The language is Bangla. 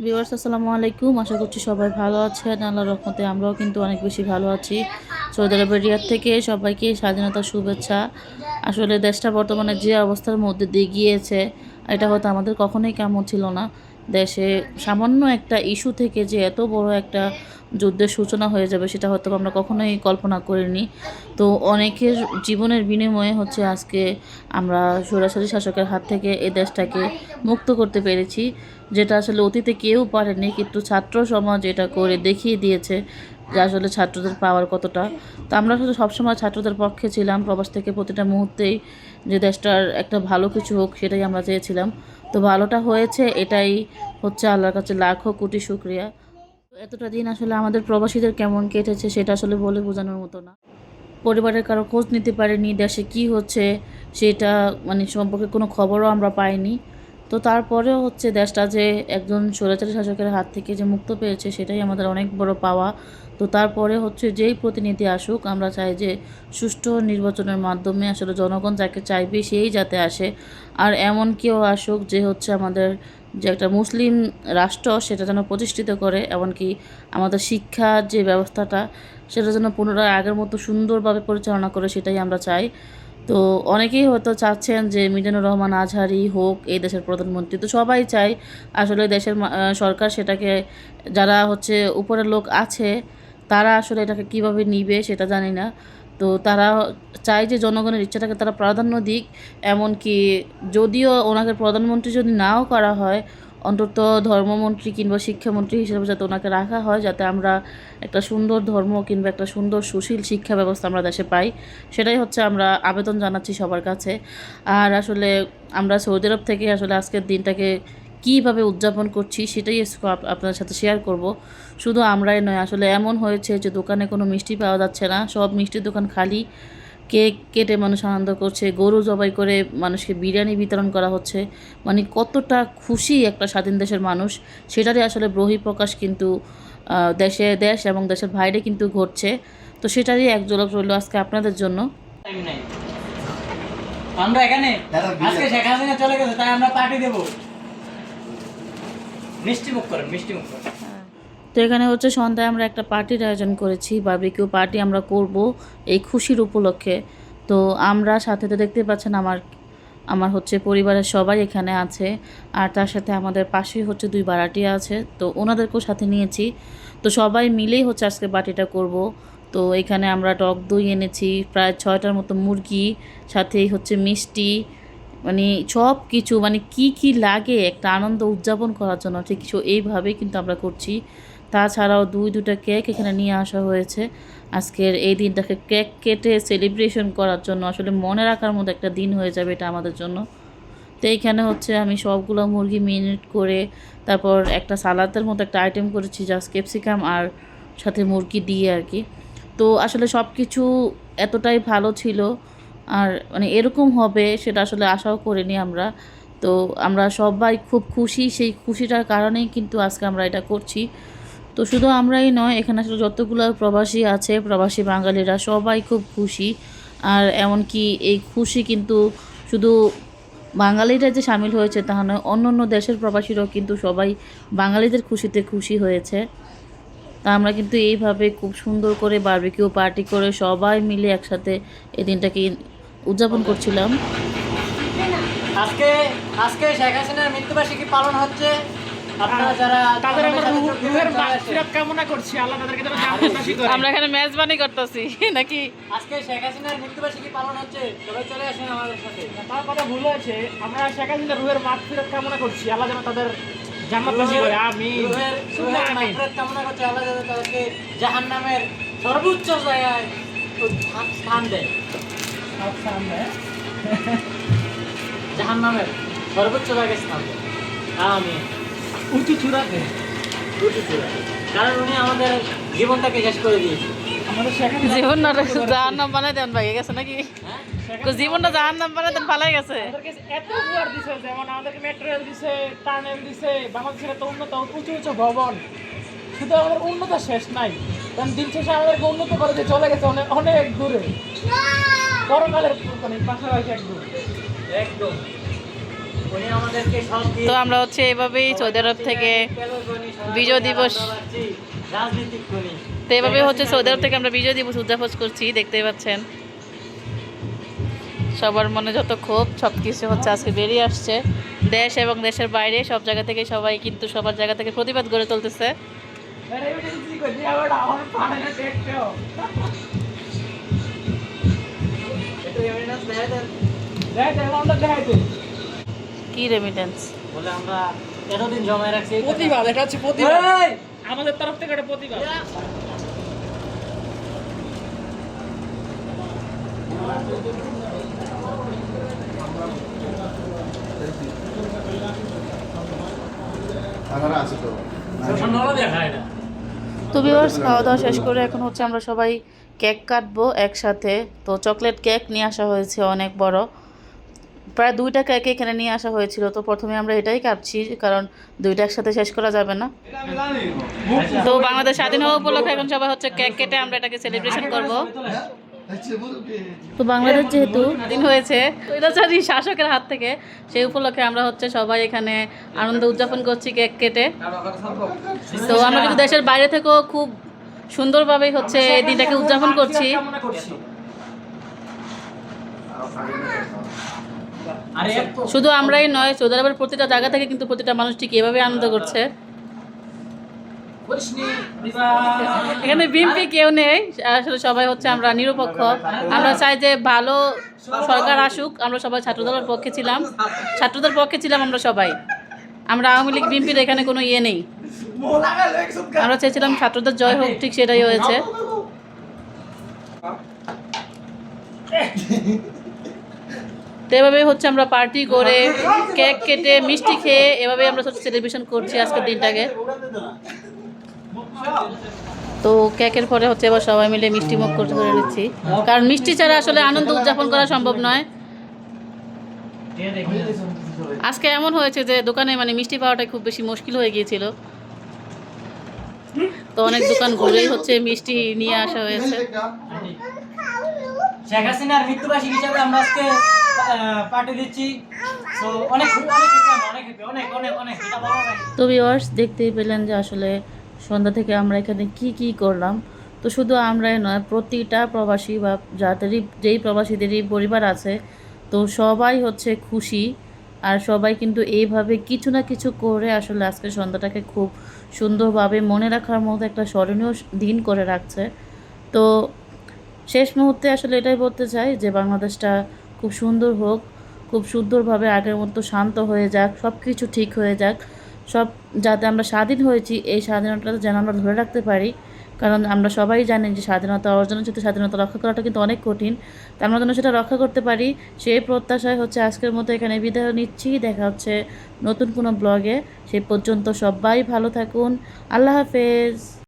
ভিউয়ার্স, আসসালামু আলাইকুম। আশা করছি সবাই ভালো আছেন। আল্লাহর রহমতে আমরাও কিন্তু অনেক বেশি ভালো আছি। সৌদি আরবের রিয়াদ থেকে সবাইকে স্বাধীনতা শুভেচ্ছা। আসলে দেশটা বর্তমানে যে অবস্থার মধ্যে দিয়ে গিয়েছে, এটা হয়তো আমাদের কখনোই কেমন ছিল না। দেশে সামান্য একটা ইস্যু থেকে যে এত বড় একটা যুদ্ধের সূচনা হয়ে যাবে, সেটা হয়তো আমরা কখনোই কল্পনা করিনি। তো অনেকের জীবনের বিনিময়ে হচ্ছে আজকে আমরা সরাসরি শাসকের হাত থেকে এ দেশটাকে মুক্ত করতে পেরেছি, যেটা আসলে অতীতে কেউ পারেনি, কিন্তু ছাত্র সমাজ এটা করে দেখিয়ে দিয়েছে। যে আসলে ছাত্রদের পাওয়ার কতটা। তো আমরা শুধু সবসময় ছাত্রদের পক্ষে ছিলাম, প্রবাস থেকে প্রতিটা মুহূর্তেই যে দেশটার একটা ভালো কিছু হোক সেটাই আমরা চেয়েছিলাম। তো ভালোটা হয়েছে, এটাই হচ্ছে আল্লাহর কাছে লাখো কোটি শুক্রিয়া। এতটা দিন আসলে আমাদের প্রবাসীদের কেমন কেটেছে সেটা আসলে বলে বোঝানোর মতো না। পরিবারের কারও খোঁজ নিতে পারিনি, দেশে কি হচ্ছে সেটা মানে সম্পর্কে কোনো খবরও আমরা পাইনি। তো তারপরেও হচ্ছে দেশটা যে একজন স্বৈরাচারী শাসকের হাত থেকে যে মুক্ত পেয়েছে, সেটাই আমাদের অনেক বড় পাওয়া। তো তারপরে হচ্ছে যেই প্রতিনিধি আসুক, আমরা চাই যে সুষ্ঠু নির্বাচনের মাধ্যমে আসলে জনগণ যাকে চাইবে সেই যাতে আসে। আর এমন কেউ আসুক যে হচ্ছে আমাদের যে একটা মুসলিম রাষ্ট্র, সেটা যেন প্রতিষ্ঠিত করে, এমনকি আমাদের শিক্ষার যে ব্যবস্থাটা, সেটা যেন পুনরায় আগের মতো সুন্দরভাবে পরিচালনা করে, সেটাই আমরা চাই। তো অনেকেই হয়তো চাচ্ছেন যে মিজানুর রহমান, আজহারি হোক, এই দেশের প্রধানমন্ত্রী। তো সবাই চাই আসলে দেশের সরকার সেটাকে, যারা হচ্ছে উপরের লোক আছে, তারা আসলে এটাকে কীভাবে নিবে সেটা জানি না। তো তারা চায় যে জনগণের ইচ্ছাটাকে তারা প্রাধান্য দিক, এমনকি যদিও ওনাকে প্রধানমন্ত্রী যদি নাও করা হয় অন্তত ধর্মমন্ত্রী কিংবা শিক্ষামন্ত্রী হিসেবে যাতে ওনাকে রাখা হয়, যাতে আমরা একটা সুন্দর ধর্ম কিংবা একটা সুন্দর সুশীল শিক্ষা ব্যবস্থা আমরা দেশে পাই, সেটাই হচ্ছে আমরা আবেদন জানাচ্ছি সবার কাছে। আর আসলে আমরা সৌদি আরব থেকে আসলে আজকের দিনটাকে কীভাবে উদযাপন করছি, সেটাই আপনার সাথে শেয়ার করব। শুধু আমরাই নয়, আসলে এমন হয়েছে যে দোকানে কোনো মিষ্টি পাওয়া যাচ্ছে না, সব মিষ্টির দোকান খালি। কেক কেটে মানুষ আনন্দ করছে গরু জবাই করে মানুষকে বিরিয়ানি বিতরণ করা হচ্ছে। মানে কতটা খুশি একটা স্বাধীন দেশের মানুষ। সেটারই আসলে বহিঃপ্রকাশ কিন্তু দেশে দেশ এবং দেশের বাইরে কিন্তু ঘটছে। তো সেটারই এক ঝলক রইল আজকে আপনাদের জন্য। আমরা এখানে? আজকে শেখ হাসিনা চলে গেছে তাই আমরা পার্টি দেব। মিষ্টি মুখ করেন মিষ্টি মুখ করেন। তো এখানে হচ্ছে সন্ধ্যায় আমরা একটা পার্টির আয়োজন করেছি বার্বিকিউ পার্টি আমরা করব এই খুশির উপলক্ষে। তো আমরা সাথে তো দেখতে পাচ্ছেন আমার আমার হচ্ছে পরিবারের সবাই এখানে আছে, আর তার সাথে আমাদের পাশেই হচ্ছে দুই বারাটি আছে, তো ওনাদেরকেও সাথে নিয়েছি। তো সবাই মিলেই হচ্ছে আজকে পার্টিটা করব। তো এখানে আমরা টক দই এনেছি, প্রায় ছয়টার মতো মুরগি, সাথেই হচ্ছে মিষ্টি মানে সব কিছু মানে কি কি লাগে, একটা আনন্দ উদযাপন করার জন্য, ঠিক কিছু এইভাবেই কিন্তু আমরা করছি। তাছাড়াও দুই দুটা কেক এখানে নিয়ে আসা হয়েছে। আজকের এই দিনটাকে কেক কেটে সেলিব্রেশন করার জন্য আসলে মনে রাখার মতো একটা দিন হয়ে যাবে এটা আমাদের জন্য। তো এইখানে হচ্ছে আমি সবগুলো মুরগি মিনিট করে তারপর একটা সালাদের মতো একটা আইটেম করেছি জাস্ট ক্যাপসিকাম আর সাথে মুরগি দিয়ে আর কি। তো আসলে সব কিছু এতটাই ভালো ছিল আর মানে এরকম হবে সেটা আসলে আশাও করিনি আমরা। তো আমরা সবাই খুব খুশি, সেই খুশিটার কারণেই কিন্তু আজকে আমরা এটা করছি। তো শুধু আমরাই নয়, এখানে আসলে যতগুলো প্রবাসী আছে, প্রবাসী বাঙালিরা সবাই খুব খুশি। আর এমনকি এই খুশি কিন্তু শুধু বাঙালিরা যে সামিল হয়েছে তা নয় অন্য অন্য দেশের প্রবাসীরাও কিন্তু সবাই বাঙালিদের খুশিতে খুশি হয়েছে। তা আমরা কিন্তু এইভাবে খুব সুন্দর করে বারবিকিউ পার্টি করে সবাই মিলে একসাথে এই দিনটাকে উদযাপন করছিলাম। আজকে আজকে শেখ হাসিনার মৃত্যুবার্ষিকী পালন হচ্ছে। আমরা যেন করে। এখানে মেজবানি করতেছি নাকি? আজকে শেখ হাসিনার মৃত্যুবার্ষিকী পালন হচ্ছে সবাই চলে আসেন আমাদের সাথে। তার কথা ভুল হয়েছে আমরা শেখ হাসিনার রুহের মাগফিরাত কামনা করছি আল্লাহ যেন তাদের জান্নাতবাসী করে আমিন। রুহের মাগফিরাত কামনা করছে আল্লাহ যাতে তাদেরকে জাহান্নামের সর্বোচ্চ জায়গায় স্থান দেয়। জাহান্নামের সর্বোচ্চ জায়গায় স্থান দেয়। আমি উঁচু চূড়াতে কারণ উনি আমাদের জীবনটাকে শেষ করে দিয়েছে। জীবনটা জাহার নাম বানাই দেন ভাই গেছে নাকি? হ্যাঁ জীবনটা জাহার নাম বানাই দেন পালাই গেছে। এত উপহার দিছে যেমন আমাদেরকে মেট্রো রেল দিছে টানেল দিছে বাংলাদেশের এত উন্নত উঁচু উঁচু ভবন। শুধু আমাদের উন্নত শেষ নাই। কারণ দিন শেষে আমাদেরকে উন্নত করে দিয়ে চলে গেছে অনেক অনেক দূরে। পরকালের মানে পাশাপাশি এক একদম। তো আমরা হচ্ছে এভাবেই সৌদি আরব থেকে বিজয় দিবস তো এভাবে হচ্ছে সৌদি আরব থেকে আমরা বিজয় দিবস উদযাপন করছি দেখতে পাচ্ছেন। সবার মনে যত ক্ষোভ সব কিছু হচ্ছে আজকে বেরিয়ে আসছে। দেশ এবং দেশের বাইরে সব জায়গা থেকে সবাই কিন্তু সবার জায়গা থেকে প্রতিবাদ গড়ে তুলতেছে। দেখাইতে কি রেমিটেন্স বলে আমরা এতদিন জমায় রাখছি প্রতিবাদ এটা হচ্ছে প্রতিবাদ। আমাদের তরফ থেকে এটা প্রতিবাদ। তো তো ভিউয়ার্স খাওয়া দাওয়া শেষ করে এখন হচ্ছে আমরা সবাই কেক কাটবো একসাথে। তো চকলেট কেক নিয়ে আসা হয়েছে অনেক বড়। প্রায় দুইটা কেক এখানে নিয়ে আসা হয়েছিল। তো প্রথমে আমরা এটাই কাঁপছি কারণ দুইটা একসাথে শেষ করা যাবে না। তো বাংলাদেশ স্বাধীন হওয়া উপলক্ষে এখন সবাই হচ্ছে কেক কেটে আমরা এটাকে সেলিব্রেশন করব। তো বাংলাদেশ যেহেতু দিন হয়েছে স্বৈরাচারী শাসকের হাত থেকে, সেই উপলক্ষে আমরা হচ্ছে সবাই এখানে আনন্দ উদযাপন করছি কেক কেটে। তো আমরা কিন্তু দেশের বাইরে থেকেও খুব সুন্দরভাবেই হচ্ছে এই দিনটাকে উদযাপন করছি কামনা করছি আরে এত শুধু আমরাই নয় সৌদি আরবের প্রতিটা জায়গা থেকে কিন্তু প্রতিটা মানুষ ঠিক এভাবে আনন্দ করছে। এখানে বিএমপি কেউ নেই আসলে সবাই হচ্ছে আমরা নিরপেক্ষ। আমরা চাই যে ভালো সরকার আসুক আমরা সবাই ছাত্রদলের পক্ষে ছিলাম। ছাত্রদের পক্ষে ছিলাম আমরা সবাই। আমরা আওয়ামী লীগ বিএনপির এখানে কোনো ইয়ে নেই। আমরা চেয়েছিলাম ছাত্রদের জয় হোক ঠিক সেটাই হয়েছে। তো এভাবে হচ্ছে আমরা পার্টি করে কেক কেটে, মিষ্টি খেয়ে এভাবে আমরা হচ্ছে সেলিব্রেশন করছি আজকের দিনটাকে। তো কেকের পরে হচ্ছে এবার সবাই মিলে মিষ্টি মুখ করে নিচ্ছি। কারণ মিষ্টি ছাড়া আসলে আনন্দ উদযাপন করা সম্ভব নয়। আজকে এমন হয়েছে যে দোকানে মানে মিষ্টি পাওয়াটা খুব বেশি মুশকিল হয়ে গিয়েছিল। তো অনেক দোকান ঘুরেই হচ্ছে মিষ্টি নিয়ে আসা হয়েছে। শেখ হাসিনার মৃত্যুবার্ষিকী হিসাবে আমরা আজকে তো ভিওয়ার্স দেখতেই পেলেন যে আসলে সন্ধ্যা থেকে আমরা এখানে কি কি করলাম। তো শুধু আমরাই নয়, প্রতিটা প্রবাসী বা যাদেরই যেই প্রবাসীদেরই পরিবার আছে, তো সবাই হচ্ছে খুশি। আর সবাই কিন্তু এইভাবে কিছু না কিছু করে আসলে আজকে সন্ধ্যাটাকে খুব সুন্দরভাবে মনে রাখার মতো একটা স্মরণীয় দিন করে রাখছে। তো শেষ মুহূর্তে আসলে এটাই বলতে চাই যে বাংলাদেশটা খুব সুন্দর হোক, খুব সুন্দরভাবে আগের মতো শান্ত হয়ে যাক সব কিছু ঠিক হয়ে যাক, সব যাতে আমরা স্বাধীন হয়েছি, এই স্বাধীনতা যেন আমরা ধরে রাখতে পারি। কারণ আমরা সবাই জানি যে স্বাধীনতা অর্জনের সাথে স্বাধীনতা রক্ষা করাটা কিন্তু অনেক কঠিন। তা আমরা যেন সেটা রক্ষা করতে পারি, সেই প্রত্যাশায় হচ্ছে আজকের মতো এখানে বিদায় নিচ্ছি। দেখা হচ্ছে নতুন কোনো ব্লগে। সেই পর্যন্ত সবাই ভালো থাকুন। আল্লাহ হাফেজ।